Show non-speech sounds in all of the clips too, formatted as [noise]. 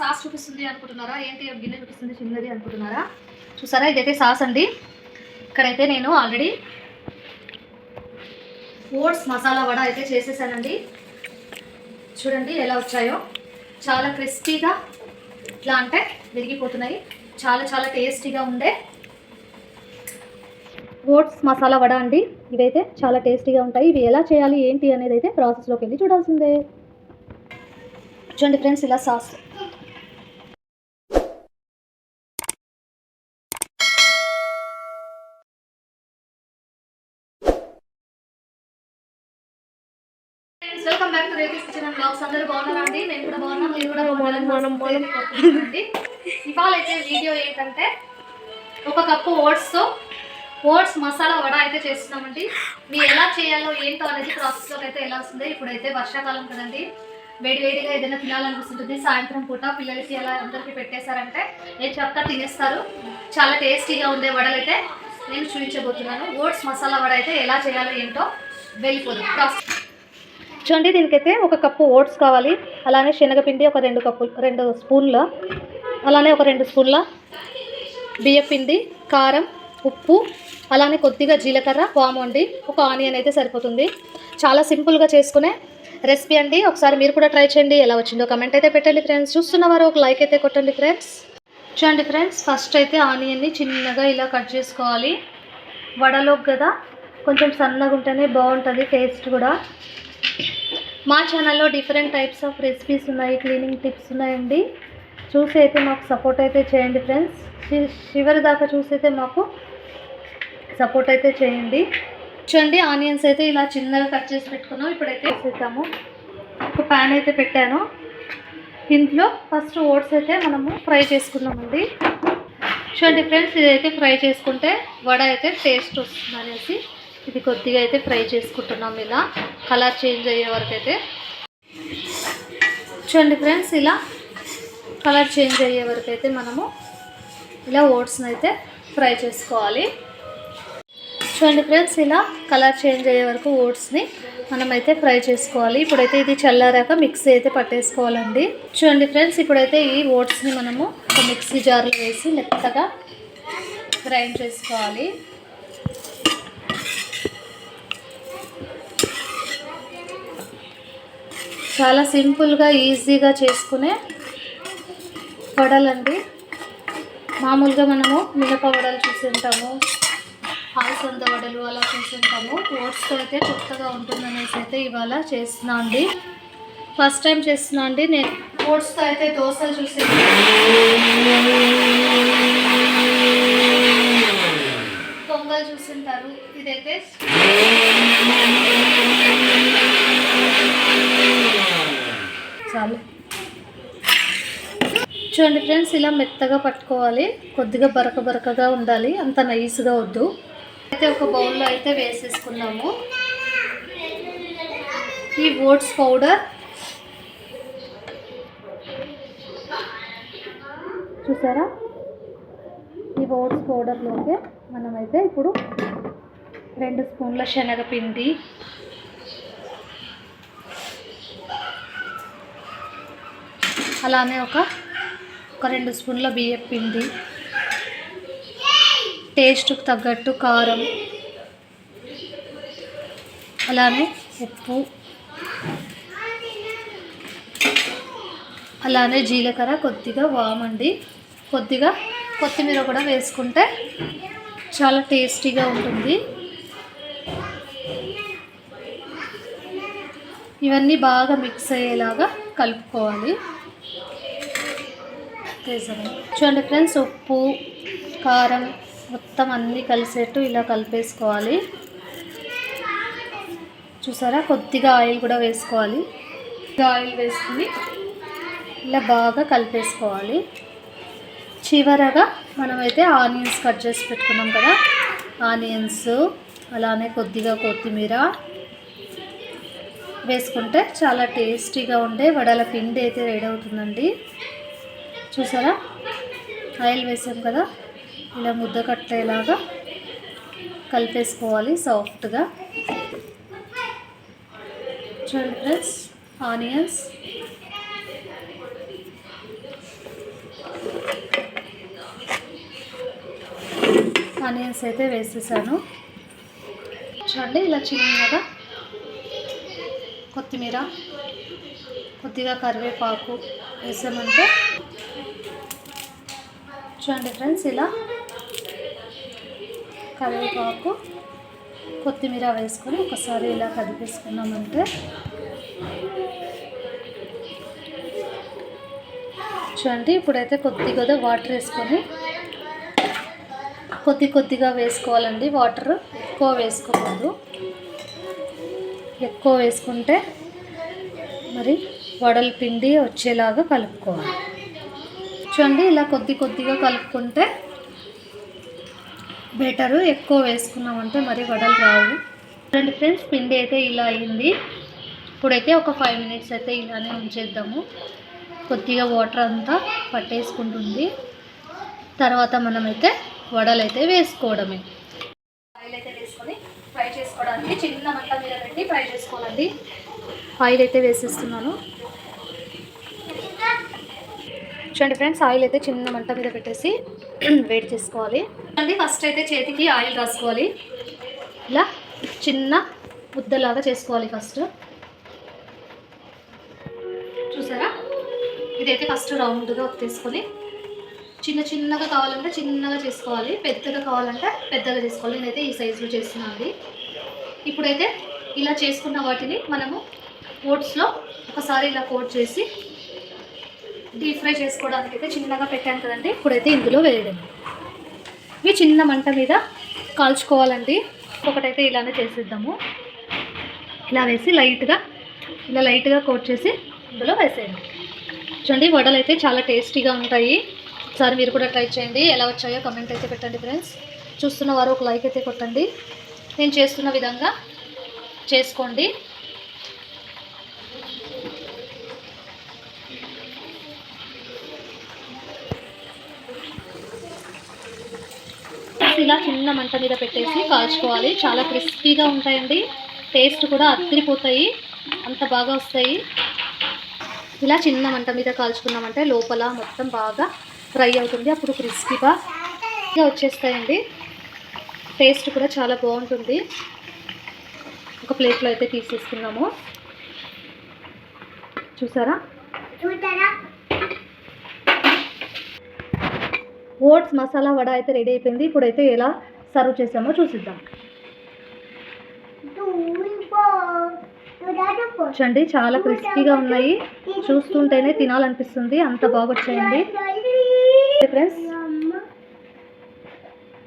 Sauce చూపిస్తుంది అనుకుంటున్నారా? ఏంటి గిన్నె చూపిస్తుంది చిన్నది అనుకుంటున్నారా? చూసారా? ఇదైతే సాస్ అండి. ఇక్కడైతే నేను ఆల్రెడీ ఓట్స్ మసాలా వడ అయితే చేసేసానండి. చూడండి ఎలా వచ్చాయో. చాలా క్రిస్పీగా ఇట్లా అంటే విరిగిపోతున్నాయి. చాలా చాలా టేస్టీగా ఉండే ఓట్స్ మసాలా వడ అండి. ఇవైతే చాలా టేస్టీగా ఉంటాయి. ఇవి ఎలా చేయాలి ఏంటి అనేది అయితే ప్రాసెస్లోకి వెళ్ళి చూడాల్సిందే. చూడండి ఫ్రెండ్స్ ఇలా సాస్ వెల్కమ్ బ్యాక్ టు రేపీ కిచెన్ అండ్ బ్లాగ్స్ అందరూ బాగున్నారా అండి? నేను కూడా బాగున్నాను మీరు కూడా బాగున్నారని ఇవాళ అయితే వీడియో ఏంటంటే ఒక కప్పు ఓట్స్తో ఓట్స్ మసాలా వడ అయితే చేస్తున్నామండి. మీరు ఎలా చేయాలో ఏంటో అనేది ప్రాసెస్లోకి అయితే వెళ్ళాల్సిందే. ఇప్పుడైతే వర్షాకాలం కదండి. వేడి వేడిగా ఏదైనా తినాలనిపిస్తుంటుంది. సాయంత్రం పూట పిల్లలకి ఎలా అందరికీ పెట్టేశారంటే నేను చెప్తా తినేస్తారు. చాలా టేస్టీగా ఉండే వడలు అయితే నేను చూపించబోతున్నాను. ఓట్స్ మసాలా వడ అయితే ఎలా చేయాలో ఏంటో వెళ్ళిపోదాం. ప్రాసెస్ చూడండి దీనికైతే ఒక కప్పు ఓట్స్ కావాలి. అలానే శనగపిండి ఒక రెండు కప్పు రెండు స్పూన్ల అలానే ఒక రెండు స్పూన్ల బియ్యపిండి కారం ఉప్పు అలానే కొద్దిగా జీలకర్ర వాము అండి. ఒక ఆనియన్ అయితే సరిపోతుంది. చాలా సింపుల్గా చేసుకునే రెసిపీ అండి. ఒకసారి మీరు కూడా ట్రై చేయండి. ఎలా వచ్చిందో కమెంట్ అయితే పెట్టండి ఫ్రెండ్స్. చూస్తున్నవారు ఒక లైక్ అయితే కొట్టండి ఫ్రెండ్స్. చూడండి ఫ్రెండ్స్ ఫస్ట్ అయితే ఆనియన్ని చిన్నగా ఇలా కట్ చేసుకోవాలి. వడలోకి కదా కొంచెం సన్నగా ఉంటేనే బాగుంటుంది టేస్ట్ కూడా. మా ఛానల్లో డిఫరెంట్ టైప్స్ ఆఫ్ రెసిపీస్ ఉన్నాయి క్లీనింగ్ టిప్స్ ఉన్నాయండి. చూసి అయితే మాకు సపోర్ట్ అయితే చేయండి ఫ్రెండ్స్ చివరి దాకా చూసి అయితే మాకు సపోర్ట్ అయితే చేయండి. చూడండి ఆనియన్స్ అయితే ఇలా చిన్నగా కట్ చేసి పెట్టుకున్నాం. ఇప్పుడైతే వేసేద్దాము. ఒక ప్యాన్ అయితే పెట్టాను. ఇంట్లో ఫస్ట్ ఓట్స్ అయితే మనము ఫ్రై చేసుకున్నామండి చూడండి ఫ్రెండ్స్ ఇదైతే ఫ్రై చేసుకుంటే వడ అయితే టేస్ట్ వస్తుంది అనేసి ఇది కొద్దిగా అయితే ఫ్రై చేసుకుంటున్నాం ఇలా. కలర్ చేంజ్ అయ్యే వరకు అయితే. చూడండి ఫ్రెండ్స్ ఇలా కలర్ చేంజ్ అయ్యే వరకు అయితే మనము ఇలా ఓట్స్ని అయితే ఫ్రై చేసుకోవాలి. చూడండి ఫ్రెండ్స్ ఇలా కలర్ చేంజ్ అయ్యే వరకు ఓట్స్ని మనమైతే ఫ్రై చేసుకోవాలి. ఇప్పుడైతే ఇది చల్లారాక మిక్సీ అయితే పట్టేసుకోవాలండి. చూడండి ఫ్రెండ్స్ ఇప్పుడైతే ఈ ఓట్స్ని మనము ఒక మిక్సీ జార్లో వేసి మెత్తగా గ్రైండ్ చేసుకోవాలి. చాలా సింపుల్గా ఈజీగా చేసుకునే వడలండి. మామూలుగా మనము మినప వడలు చూసి ఉంటాము ఆలసంద వడలు అలా చూసి ఉంటాము ఓట్స్తో అయితే కొత్తగా ఉంటుందనేసి అయితే ఇవాళ చేస్తున్నా అండి. ఫస్ట్ టైం చేస్తున్నా అండి. నేను ఓట్స్తో అయితే దోశలు చూసి పొంగల్ చూసింటారు. ఇదైతే చాలు చూడండి ఫ్రెండ్స్ ఇలా మెత్తగా పట్టుకోవాలి. కొద్దిగా బరక బరకగా ఉండాలి. అంత నైస్గా వద్దు. అయితే ఒక బౌల్లో అయితే వేసేసుకున్నాము. ఈ ఓట్స్ పౌడర్ చూసారా? ఈ ఓట్స్ పౌడర్లోకి మనమైతే ఇప్పుడు రెండు స్పూన్ల శనగపిండి అలానే ఒక ఒక రెండు స్పూన్ల బియ్యం పిండి. టేస్ట్కి తగ్గట్టు కారం. అలానే ఉప్పు. అలానే జీలకర్ర కొద్దిగా వామండి. కొద్దిగా కొత్తిమీర కూడా వేసుకుంటే చాలా టేస్టీగా ఉంటుంది. ఇవన్నీ బాగా మిక్స్ అయ్యేలాగా కలుపుకోవాలి. చూడండి ఫ్రెండ్స్ ఉప్పు కారం మొత్తం అన్నీ కలిసేట్టు ఇలా కలిపేసుకోవాలి. చూసారా? కొద్దిగా ఆయిల్ కూడా వేసుకోవాలి. ఆయిల్ వేసుకుని ఇలా బాగా కలిపేసుకోవాలి. చివరగా మనమైతే ఆనియన్స్ కట్ చేసి పెట్టుకున్నాం కదా. ఆనియన్స్ అలానే కొద్దిగా కొత్తిమీర వేసుకుంటే చాలా టేస్టీగా ఉండే వడల పిండి అయితే రెడీ అవుతుందండి చూసారా? ఆయిల్ వేసాం కదా? ఇలా ముద్ద కట్టేలాగా కలిపేసుకోవాలి సాఫ్ట్గా. చూడండి ఫ్రెండ్స్ ఆనియన్స్. ఆనియన్స్ అయితే వేసేసాను. చూడండి ఇలా చిన్నగా కొత్తిమీర కొద్దిగా కరివేపాకు వేసామంటే చూడండి ఫ్రెండ్స్ ఇలా కరివేపాకు కొత్తిమీర వేసుకొని ఒకసారి ఇలా కదిపేసుకున్నామంటే చూడండి ఇప్పుడైతే కొద్దిగా వాటర్ వేసుకొని కొద్ది కొద్దిగా వేసుకోవాలండి. వాటర్ ఎక్కువ వేసుకోకూడదు. ఎక్కువ వేసుకుంటే మరి వడల పిండి వచ్చేలాగా కలుపుకోవాలి. చూడండి ఇలా కొద్ది కొద్దిగా కలుపుకుంటే బెటరు. ఎక్కువ వేసుకున్నామంటే మరి వడలు రావు. చూడండి ఫ్రెండ్స్ పిండి అయితే ఇలా అయింది. ఇప్పుడైతే ఒక ఫైవ్ మినిట్స్ అయితే ఇలానే ఉంచేద్దాము. కొద్దిగా వాటర్ అంతా పట్టేసుకుంటుంది. తర్వాత మనమైతే వడలైతే వేసుకోవడమే. ఫ్రై చేసుకోవడానికి చిన్న మంట మీద పెట్టి ఫ్రై చేసుకోవాలండి. ఆయిల్ అయితే వేసేస్తున్నాను. చూడండి ఫ్రెండ్స్ ఆయిల్ అయితే చిన్న మంట మీద పెట్టేసి [clears throat] వెయిట్ చేసుకోవాలి. అండి ఫస్ట్ అయితే చేతికి ఆయిల్ రాసుకోవాలి. ఇలా చిన్న ముద్దలాగా చేసుకోవాలి ఫస్ట్. చూసారా? ఇదైతే ఫస్ట్ రౌండ్గా తీసుకొని చిన్న చిన్నగా కావాలంటే చిన్నగా చేసుకోవాలి పెద్దగా కావాలంటే పెద్దగా చేసుకోవాలి. నేనైతే ఈ సైజులో చేస్తున్నాను అండి ఇప్పుడైతే ఇలా చేసుకున్న వాటిని మనము ఓట్స్లో ఒకసారి ఇలా కోట్ చేసి డీప్ ఫ్రై చేసుకోవడానికి అయితే చిన్నగా పెట్టాను కదండి. ఇప్పుడైతే ఇందులో వేయడం ఇవి చిన్న మంట మీద కాల్చుకోవాలండి. ఒకటైతే ఇలానే చేసేద్దాము. ఇలా వేసి లైట్గా ఇలా లైట్గా కోట్ చేసి ఇందులో వేసేయండి. చూడండి వడలు అయితే చాలా టేస్టీగా ఉంటాయి. ఒకసారి మీరు కూడా ట్రై చేయండి. ఎలా వచ్చాయో కమెంట్ అయితే పెట్టండి ఫ్రెండ్స్ చూస్తున్న వారు ఒక లైక్ అయితే కొట్టండి. నేను చేస్తున్న విధంగా చేసుకోండి. ఇలా చిన్న మంట మీద పెట్టేసి కాల్చుకోవాలి. చాలా క్రిస్పీగా ఉంటాయండి. టేస్ట్ కూడా అత్తిరిపోతాయి అంత బాగా వస్తాయి. ఇలా చిన్న మంట మీద కాల్చుకున్నామంటే లోపల మొత్తం బాగా ఫ్రై అవుతుంది. అప్పుడు క్రిస్పీగా వచ్చేస్తాయండి. టేస్ట్ కూడా చాలా బాగుంటుంది. ఒక ప్లేట్లో అయితే తీసేసుకున్నాము. చూసారా? ఓట్స్ మసాలా వడ అయితే రెడీ అయిపోయింది. ఇప్పుడైతే ఎలా సర్వ్ చేసామో చూసిద్దాం. చూడండి చాలా క్రిస్పీగా ఉన్నాయి. చూస్తుంటేనే తినాలనిపిస్తుంది. అంత బాగా వచ్చాయండి. ఫ్రెండ్స్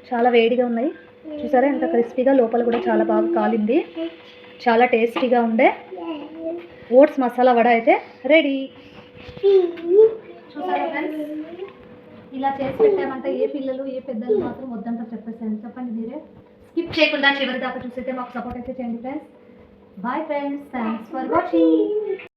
చాలా వేడిగా ఉన్నాయి. చూసారా ఎంత క్రిస్పీగా? లోపల కూడా చాలా బాగా కాలింది. చాలా టేస్టీగా ఉండే. ఓట్స్ మసాలా వడ అయితే రెడీ. చూసారా ఫ్రెండ్స్ ఇలా చేసి పెట్టామంటే ఏ పిల్లలు ఏ పెద్దలు మాత్రం వద్దంటారు చెప్పేసాను చెప్పండి మీరే. స్కిప్ చేయకుండా చివరి దాకా చూసైతే మాకు సపోర్ట్ అయితే చేయండి friends bye friends thanks for watching